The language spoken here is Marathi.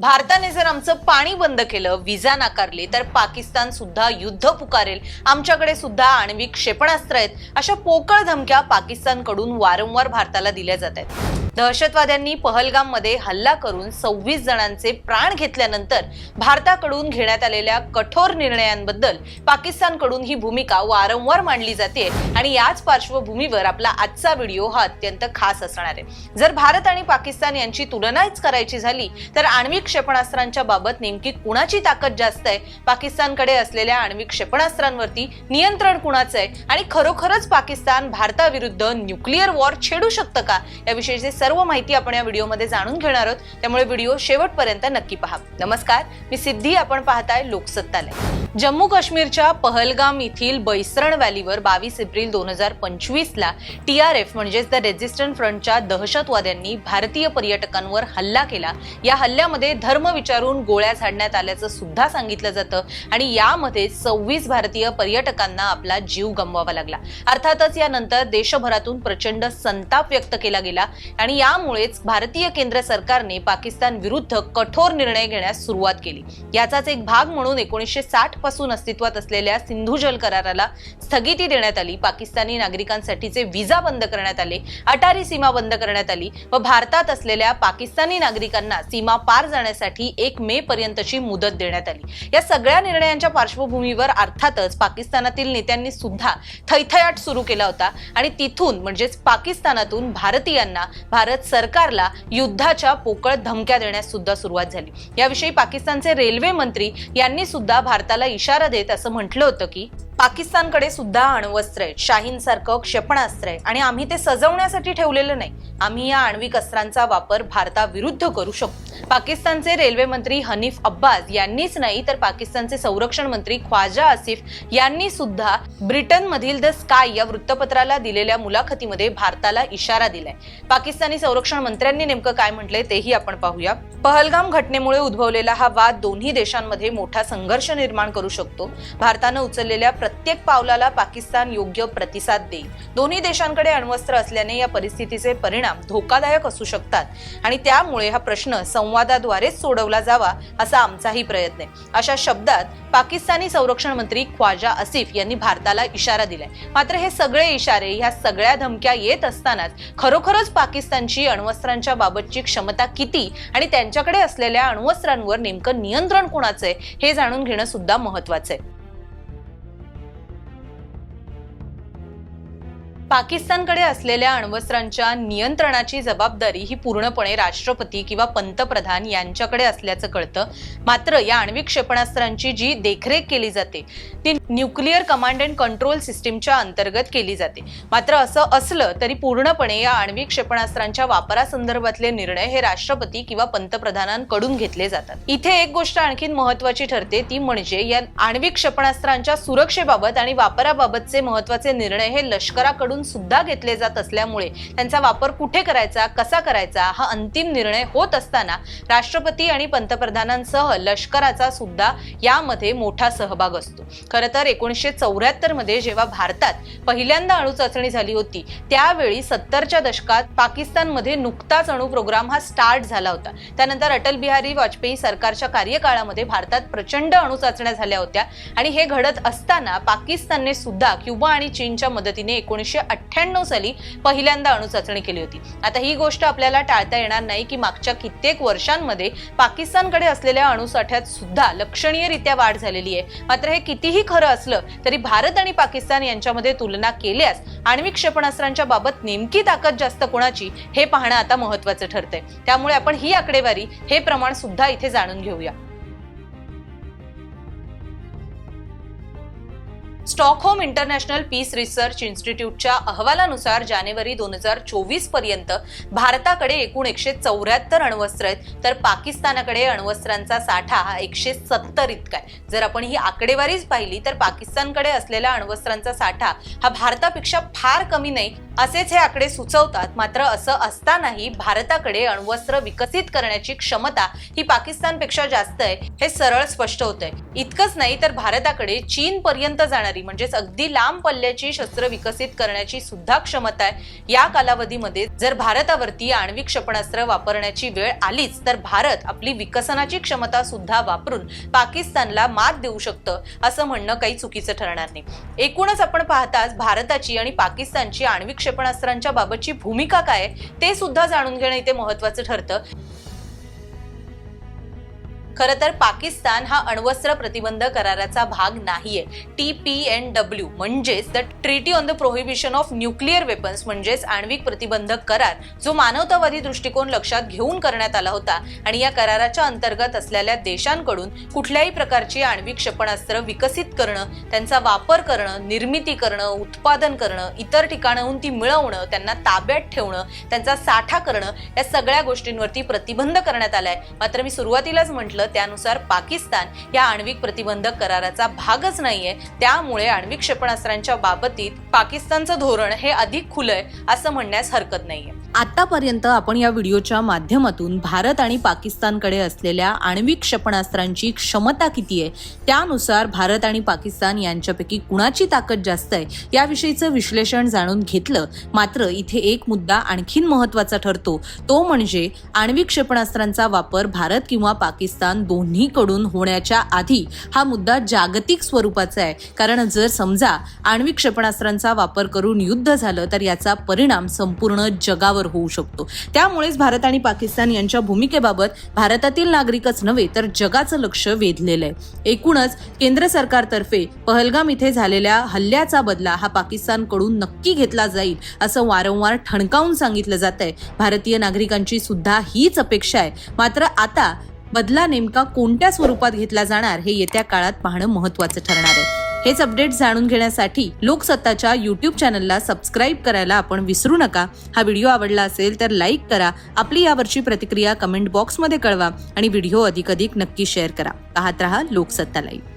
भारताने जर आमचं पाणी बंद केलं विजा नाकारली तर पाकिस्तान सुद्धा युद्ध पुकारेल. आमच्याकडे सुद्धा आण्विक क्षेपणास्त्र आहेत. अशा पोकळ धमक्या पाकिस्तानकडून वारंवार भारताला दिल्या जात आहेत. दहशतवाद्यांनी पहलगाममध्ये हल्ला करून सव्वीस जणांचे प्राण घेतल्यानंतर भारताकडून घेण्यात आलेल्या कठोर निर्णयांबद्दल पाकिस्तानकडून ही भूमिका वारंवार मांडली जाते आणि याच पार्श्वभूमीवर आपला आजचा व्हिडिओ हा अत्यंत खास असणार आहे. जर भारत आणि पाकिस्तान यांची तुलनाच करायची झाली तर आण्विक क्षेपणास्त्रांच्या बाबत नेमकी कुणाची ताकद जास्त आहे? पाकिस्तानकडे असलेल्या आण्विक क्षेपणास्त्रांवरती नियंत्रण कुणाचं आहे? आणि खरोखरच पाकिस्तान भारताविरुद्ध न्यूक्लिअर वॉर छेडू शकतं का? याविषयीचे सर्व माहिती आपण या व्हिडिओमध्ये जाणून घेणार आहोत. त्यामुळे व्हिडिओ शेवटपर्यंत नक्की पहा. नमस्कार मी सिद्धी आपण पाहताय लोकसत्तालय. जम्मू काश्मीरच्या पहलगाम येथील बैसरण व्हॅलीवर बावीस एप्रिल दोन हजार पंचवीसला टी आर एफ म्हणजेच द रेझिस्टंट फ्रंटच्या दहशतवाद्यांनी भारतीय पर्यटकांवर हल्ला केला. या हल्ल्यामध्ये धर्म विचारून गोळ्या झाडण्यात आल्याचं सुद्धा सांगितलं जातं आणि यामध्ये सव्वीस भारतीय पर्यटकांना आपला जीव गमवावा लागला. अर्थातच यानंतर देशभरातून प्रचंड संताप व्यक्त केला गेला आणि यामुळेच भारतीय केंद्र सरकारने पाकिस्तान विरुद्ध कठोर निर्णय घेण्यास सुरुवात केली. याचाच एक भाग म्हणून एकोणीसशे साठ पासून अस्तित्वात असलेल्या सिंधू जल कराराला स्थगिती देण्यात आली. पाकिस्तानी नागरिकांसाठीचे व्हिसा बंद करण्यात आले अटारी सीमा बंद करण्यात आली व भारतात असलेल्या पाकिस्तानी नागरिकांना सीमा पार जाण्यासाठी एक मे पर्यंतची मुदत देण्यात आली. या सगळ्या निर्णयांच्या पार्श्वभूमीवर अर्थातच पाकिस्तानातील नेत्यांनी सुद्धा थैथयाट सुरू केला होता आणि तिथून म्हणजेच पाकिस्तानातून भारतीयांना भारत सरकारला युद्धाच्या पोकळ धमक्या देण्यास सुद्धा सुरुवात झाली. याविषयी पाकिस्तानचे रेल्वे मंत्री यांनी सुद्धा भारताला इशारा देत असं म्हटलं होतं की पाकिस्तानकडे सुद्धा अण्वस्त्र आहेत. शाहीन सारखं क्षेपणास्त्र आहे आणि आम्ही ते सजवण्यासाठी ठेवलेलं नाही. आम्ही या आण्विक अस्त्रांचा वापर भारताविरुद्ध करू शकतो. पाकिस्तानचे रेल्वे मंत्री हनीफ अब्बास यांनीच नाही तर पाकिस्तानचे संरक्षण मंत्री ख्वाजा आसिफ यांनी सुद्धा ब्रिटनमधील द स्काय या वृत्तपत्राला दिलेल्या मुलाखतीमध्ये भारताला इशारा दिलाय. पाकिस्तानी संरक्षण मंत्र्यांनी नेमकं काय म्हटलंय तेही आपण पाहूया. पहलगाम घटनेमुळे उद्भवलेला हा वाद दोन्ही देशांमध्ये मोठा संघर्ष निर्माण करू शकतो. भारतानं उचललेल्या प्रत्येक पावलाला पाकिस्तान योग्य प्रतिसाद देईल. दोन्ही देशांकडे अण्वस्त्र असल्याने या परिस्थितीचे परिणाम धोकादायक असू शकतात. आणि त्यामुळे हा प्रश्न संवादाद्वारे सोडवला जावा असा आमचाही प्रयत्न आहे. अशा शब्दात पाकिस्तानी संरक्षण मंत्री ख्वाजा आसिफ यांनी भारताला इशारा दिलाय. मात्र हे सगळे इशारे ह्या सगळ्या धमक्या येत असतानाच खरोखरच पाकिस्तानची अण्वस्त्रांच्या बाबतची क्षमता किती आणि त्यांच्याकडे असलेल्या अण्वस्त्रांवर नेमकं नियंत्रण कोणाचं आहे हे जाणून घेणं सुद्धा महत्वाचं आहे. पाकिस्तानकडे असलेल्या अण्वस्त्रांच्या नियंत्रणाची जबाबदारी ही पूर्णपणे राष्ट्रपती किंवा पंतप्रधान यांच्याकडे असल्याचं कळतं. मात्र या आण्विक क्षेपणास्त्रांची जी देखरेख केली जाते ती न्यूक्लिअर कमांड अँड कंट्रोल सिस्टीमच्या अंतर्गत केली जाते. मात्र असं असलं तरी पूर्णपणे या आण्विक क्षेपणास्त्रांच्या वापरासंदर्भातले निर्णय हे राष्ट्रपती किंवा पंतप्रधानांकडून घेतले जातात. इथे एक गोष्ट आणखीन महत्वाची ठरते ती म्हणजे या आण्विक क्षेपणास्त्रांच्या सुरक्षेबाबत आणि वापराबाबतचे महत्त्वाचे निर्णय हे लष्कराकडून सुद्धा घेतले जात असल्यामुळे त्यांचा वापर कुठे करायचा कसा करायचा हा अंतिम निर्णय होत असताना राष्ट्रपती आणि पंतप्रधानांसह लष्कराचा सुद्धा यामध्ये मोठा सहभाग असतो. खरं तर एकोणीसशे चौऱ्याहत्तरमध्ये जेव्हा भारतात पहिल्यांदा अणु चाचणी झाली होती त्यावेळी सत्तरच्या दशकात पाकिस्तानमध्ये नुकताच अणु प्रोग्राम हा स्टार्ट झाला होता. त्यानंतर अटल बिहारी वाजपेयी सरकारच्या कार्यकाळामध्ये भारतात प्रचंड अणु चाचण्या झाल्या होत्या आणि हे घडत असताना पाकिस्तानने सुद्धा क्युबा आणि चीनच्या मदतीने एकोणीसशे अठ्ठ्याण्णव साली पहिल्यांदा अणुचाचणी केली होती. आता ही गोष्ट आपल्याला टाळता येणार नाही की मागच्या कित्येक वर्षांमध्ये पाकिस्तानकडे असलेल्या अणुसाठ्यात सुद्धा लक्षणीयरित्या वाढ झालेली आहे. मात्र हे कितीही खरं असलं तरी भारत आणि पाकिस्तान यांच्यामध्ये तुलना केल्यास आण्विक क्षेपणास्त्रांच्या बाबत नेमकी ताकद जास्त कोणाची हे पाहणं आता महत्वाचं ठरतंय. त्यामुळे आपण ही आकडेवारी हे प्रमाण सुद्धा इथे जाणून घेऊया. स्टॉकहोम इंटरनॅशनल पीस रिसर्च इन्स्टिट्यूटच्या अहवालानुसार जानेवारी दोन हजार चोवीसपर्यंत भारताकडे एकूण एकशे चौऱ्याहत्तर अण्वस्त्र आहेत. तर पाकिस्तानाकडे अण्वस्त्रांचा साठा हा एकशे सत्तर इतका आहे. जर आपण ही आकडेवारीच पाहिली तर पाकिस्तानकडे असलेला अण्वस्त्रांचा साठा हा भारतापेक्षा फार कमी नाही असेच हे आकडे सुचवतात. मात्र असं असतानाही भारताकडे अण्वस्त्र विकसित करण्याची क्षमता ही पाकिस्तानपेक्षा जास्त आहे हे सरळ स्पष्ट होत आहे इतकंच नाही तर भारताकडे चीन पर्यंत चालणारी म्हणजेच अगदी लांब पल्ल्याची शस्त्र विकसित करण्याची सुद्धा क्षमता आहे. या कालावधीमध्ये जर भारतावरती आण्विक क्षेपणास्त्र वापरण्याची वेळ आलीच तर भारत आपली विकसनाची क्षमता सुद्धा वापरून पाकिस्तानला मात देऊ शकतं असं म्हणणं काही चुकीचं ठरणार नाही. एकूणच आपण पाहताच भारताची आणि पाकिस्तानची आण्विक क्षेपणास्त्रांच्या बाबतची भूमिका काय ते सुद्धा जाणून घेणं इथे महत्वाचं ठरतं. खरं तर पाकिस्तान हा अण्वस्त्र प्रतिबंध कराराचा भाग नाहीये. टी पी एन डब्ल्यू म्हणजेच the treaty on the prohibition of nuclear weapons म्हणजेच आण्विक प्रतिबंधक करार जो मानवतावादी दृष्टिकोन लक्षात घेऊन करण्यात आला होता आणि या कराराच्या अंतर्गत असलेल्या देशांकडून कुठल्याही प्रकारची आण्विक क्षेपणास्त्र विकसित करणं त्यांचा वापर करणं निर्मिती करणं उत्पादन करणं इतर ठिकाणाहून ती मिळवणं त्यांना ताब्यात ठेवणं त्यांचा साठा करणं या सगळ्या गोष्टींवरती प्रतिबंध करण्यात आलाय. मात्र मी सुरुवातीलाच म्हटलं त्यानुसार पाकिस्तान या आण्विक प्रतिबंधक कराराचा भागच नाहीये. त्यामुळे आण्विक क्षेपणास्त्रांच्या बाबतीत पाकिस्तानचं धोरण हे अधिक खुलंय असं म्हणण्यास हरकत नाहीये. आतापर्यंत आपण या व्हिडिओच्या माध्यमातून भारत आणि पाकिस्तानकडे असलेल्या आण्विक क्षेपणास्त्रांची क्षमता किती आहे त्यानुसार भारत आणि पाकिस्तान यांच्यापैकी कुणाची ताकद जास्त आहे याविषयीचं विश्लेषण जाणून घेतलं. मात्र इथे एक मुद्दा आणखीन महत्त्वाचा ठरतो. तो म्हणजे आण्विक क्षेपणास्त्रांचा वापर भारत किंवा पाकिस्तान दोन्हीकडून होण्याच्या आधी हा मुद्दा जागतिक स्वरूपाचा आहे. कारण जर समजा आण्विक क्षेपणास्त्रांचा वापर करून युद्ध झालं तर याचा परिणाम संपूर्ण जगावर होऊ शकतो. त्यामुळेच भारत आणि पाकिस्तान यांच्या भूमिकेबाबत भारतातील नागरिकच नव्हे तर जगाचं लक्ष वेधलेलं आहे. एकूणच केंद्र सरकारतर्फे पहलगाम इथे झालेल्या हल्ल्याचा बदला हा पाकिस्तानकडून नक्की घेतला जाईल असं वारंवार ठणकावून सांगितलं जात आहे भारतीय नागरिकांची सुद्धा हीच अपेक्षा आहे. मात्र आता बदला नेमका कोणत्या स्वरूपात घेतला जाणार हे येत्या काळात पाहणं महत्वाचं ठरणार आहे. हेच अपडेट जाणून घेण्यासाठी लोकसत्ताच्या युट्यूब चॅनलला सबस्क्राईब करायला आपण विसरू नका. हा व्हिडिओ आवडला असेल तर लाईक करा. आपली यावरची प्रतिक्रिया कमेंट बॉक्समध्ये कळवा आणि व्हिडिओ अधिक अधिक नक्की शेअर करा. पाहत रहा लोकसत्ता लाईव्ह